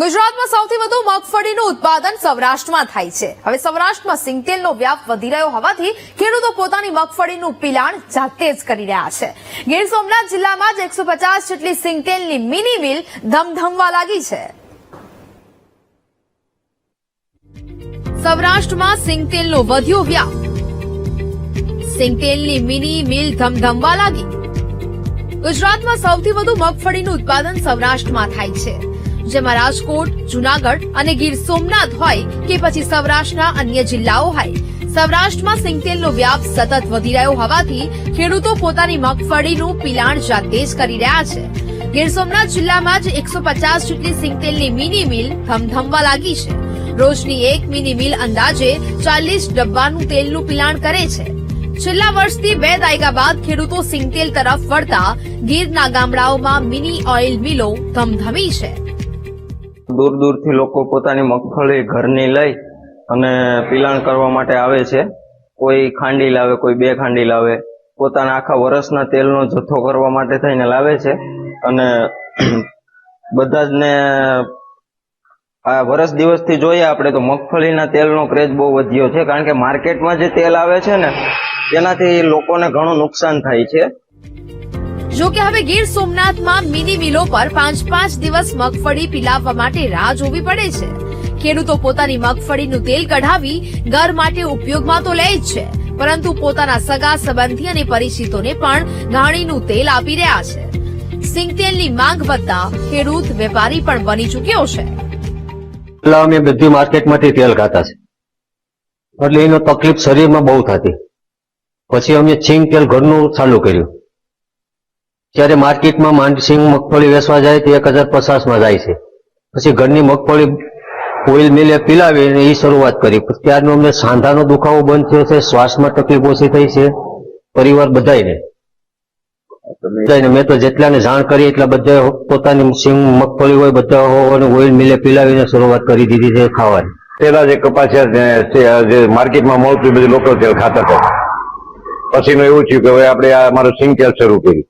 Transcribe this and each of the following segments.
ગુજરાતમાં સૌથી વધુ મગફળીનું ઉત્પાદન સૌરાષ્ટ્રમાં થાય છે. હવે સૌરાષ્ટ્રમાં સિંગતેલનો વ્યાપ વધી રહ્યો હોવાથી ખેડૂતો પોતાની મગફળીનું પિલાણ જાતે જ કરી રહ્યા છે. ગીર સોમનાથ જિલ્લામાં જ એકસો જેટલી સિંગતેલની મિની મિલ ધમધમવા લાગી છે. સૌરાષ્ટ્રમાં સિંગતેલનો વધ્યો વ્યાપ. સિંગતેલની મિની મિલ ધમધમવા લાગી. ગુજરાતમાં સૌથી વધુ મગફળીનું ઉત્પાદન સૌરાષ્ટ્રમાં થાય છે. જેમાં રાજકોટ, જુનાગઢ અને ગીર સોમનાથ હોય કે પછી સૌરાષ્ટ્રના અન્ય જિલ્લાઓ હોય. સૌરાષ્ટ્રમાં સિંગતેલનો વ્યાપ સતત વધી રહ્યો હોવાથી ખેડૂતો પોતાની મગફળીનું પિલાણ જાતે જ કરી રહ્યા છે. ગીર સોમનાથ જિલ્લામાં જ એકસો પચાસ જેટલી સિંગતેલની મિની મિલ ધમધમવા લાગી છે. રોજની એક મિની મિલ અંદાજે ચાલીસ ડબ્બાનું તેલનું પિલાણ કરે છે. છેલ્લા વર્ષથી બે દાયકા બાદ ખેડૂતો સિંગતેલ તરફ વળતા ગીરના ગામડાઓમાં મિની ઓઇલ મિલો ધમધમી છે. દૂર દૂરથી લોકો પોતાની મગફળી ઘરની લઈ અને પિલાણ કરવા માટે આવે છે. કોઈ ખાંડી લાવે, કોઈ બે ખાંડી લાવે. પોતાના આખા વર્ષના તેલનો જથ્થો કરવા માટે થઈને લાવે છે. અને બધા જ ને આ વર્ષ દિવસથી જોઈએ આપણે તો મગફળીના તેલનો ક્રેઝ બહુ વધ્યો છે. કારણ કે માર્કેટમાં જે તેલ આવે છે ને, તેનાથી લોકોને ઘણું નુકસાન થાય છે. જો કે હવે ગીર સોમનાથમાં મિની મિલો પર પાંચ પાંચ દિવસ મગફળી પીલાવવા માટે રાહ જોવી પડે છે. ખેડૂતો પોતાની મગફળીનું તેલ કઢાવી ઘર માટે ઉપયોગમાં તો લે જ છે, પરંતુ પોતાના સગા સંબંધી અને પરિચિતોને પણ ઘાણીનું તેલ આપી રહ્યા છે. સિંગતેલની માંગ વધતા ખેડૂત વેપારી પણ બની ચૂક્યો છે. અમે બધી માર્કેટમાંથી તેલ ખાતા છે. એટલે એનો તકલીફ શરીરમાં બહુ થતી. પછી અમે છીંગ તેલ ઘરનું ચાલુ કર્યું. ત્યારે માર્કેટમાં માંડ સિંગ મગફળી વેચવા જાય તે એક હજાર પચાસમાં જાય છે. પછી ઘરની મગફળી ઓઇલ મિલે પીલાવી અને એ શરૂઆત કરી. પછી ત્યારનો અમને સાંધાનો દુખાવો બંધ થયો છે, શ્વાસમાં તકલીફ ઓછી થઈ છે, પરિવાર બધાને બધાને મેં તો જેટલાને જાણ કરી એટલા બધા પોતાની સિંગ મગફળી હોય, બધા અને ઓઇલ મિલે પીલાવીને શરૂઆત કરી દીધી છે ખાવાની. પેલા જે કપાસિયા જે- માર્કેટમાં મળતું બધું લોકલ તેલ ખાતા હતા. પછીનું એવું થયું કે હવે આપણે આ અમારું સિંગ તેલ શરૂ કર્યું.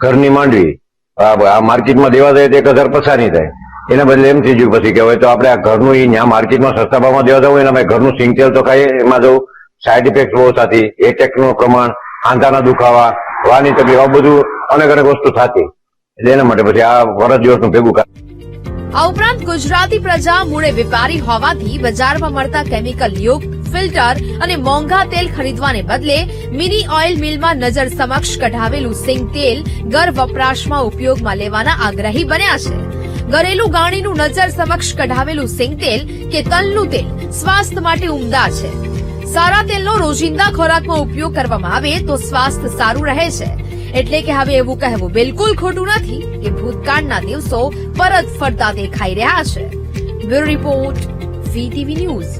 ઘરની માંડવી. આ માર્કેટમાં દેવા જાય તો એક હજાર પસારની થાય. એના બદલે એમ થઈ ગયું પછી કે હવે તો આપણે આ ઘરનું એ ત્યાં માર્કેટમાં સસ્તા ભાવમાં દેવા જવું એના માટે ઘરનું સિંગ તેલ તો ખાઈએ, એમાં જવું સાઈડ ઇફેક્ટ બહુ થતી એટેકનું પ્રમાણ, આંધાના દુખાવા, વાની તકલીફ, આ બધું અનેક અનેક વસ્તુ થતી. એટલે એના માટે પછી આ વરસ દિવસનું ભેગું કરે આ ઉપરાંત ગુજરાતી પ્રજા મૂળે વેપારી હોવાથી બજારમાં મળતા કેમિકલ યુક્ત ફિલ્ટર અને મોંઘા તેલ ખરીદવાને બદલે મિની ઓઇલ મિલમાં નજર સમક્ષ કઢાવેલું સિંગ તેલ ઘર વપરાશમાં ઉપયોગમાં લેવાના આગ્રહી બન્યા છે. ઘરેલું ગાણીનું નજર સમક્ષ કઢાવેલું સિંગ તેલ કે તલનું તેલ સ્વાસ્થ્ય માટે ઉમદા છે. સારા તેલનો રોજિંદા ખોરાકમાં ઉપયોગ કરવામાં આવે તો સ્વાસ્થ્ય સારું રહે છે. એટલે કે હવે એવું કહેવું બિલકુલ ખોટું નથી કે ભૂતકાળના દિવસો પરત ફરતા દેખાઈ રહ્યા છે. VTV news.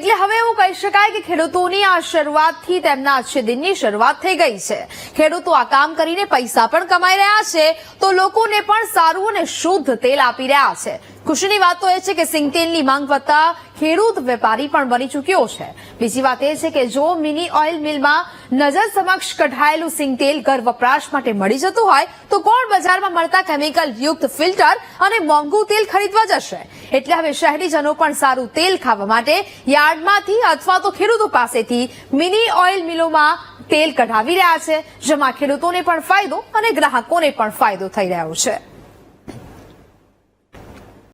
એટલે હવે એવું કહી શકાય કે ખેડૂતોની આ શરૂઆતથી તેમના આજના દિનની શરૂઆત થઈ ગઈ છે. ખેડૂતો આ કામ કરીને પૈસા પણ કમાઈ રહ્યા છે, તો લોકોને પણ સારું અને શુદ્ધ તેલ આપી રહ્યા છે. ખુશીની વાત તો એ છે કે સિંગતેલની માંગ વધતા ખેડૂત વેપારી પણ બની ચૂક્યો છે. બીજી વાત એ છે કે જો મિની ઓઇલ મિલમાં નજર સમક્ષ કઢાયેલું સિંગતેલ ઘર વપરાશ માટે મળી જતું હોય, તો કોણ બજારમાં મળતા કેમિકલ યુક્ત ફિલ્ટર અને મોંઘું તેલ ખરીદવા જશે? એટલે હવે શહેરીજનો પણ સારું તેલ ખાવા માટે યાર્ડમાંથી અથવા તો ખેડૂતો પાસેથી મિની ઓઇલ મિલોમાં તેલ કઢાવી રહ્યા છે, જેમાં ખેડૂતોને પણ ફાયદો અને ગ્રાહકોને પણ ફાયદો થઈ રહ્યો છે.